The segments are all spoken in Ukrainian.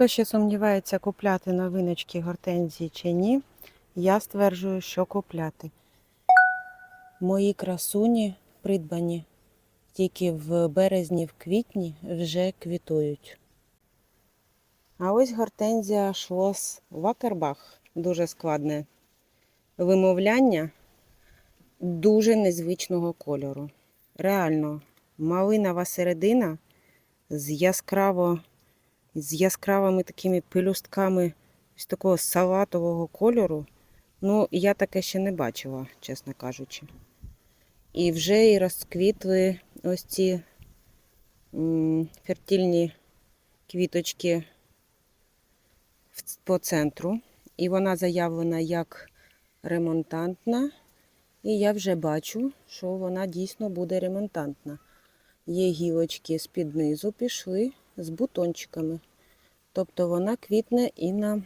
Хто ще сумнівається, купляти новиночки гортензії чи ні, я стверджую, що купляти. Мої красуні придбані тільки в березні, в квітні вже квітують. А ось гортензія шлос Вакербах. Дуже складне вимовляння дуже незвичного кольору. Реально, малинова середина з яскраво, з яскравими такими пелюстками з такого салатового кольору. Ну, я таке ще не бачила, чесно кажучи. І вже і розквітли ось ці фертильні квіточки по центру. І вона заявлена як ремонтантна. І я вже бачу, що вона дійсно буде ремонтантна. Є гілочки з-під низу пішли з бутончиками. Тобто вона квітне і на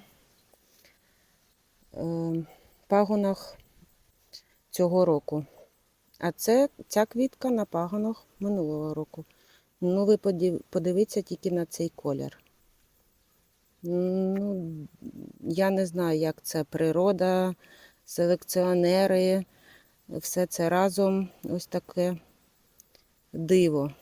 е, пагонах цього року. А це ця квітка на пагонах минулого року. Ну, ви подивіться тільки на цей колір. Ну, я не знаю, як це природа, селекціонери, все це разом ось таке диво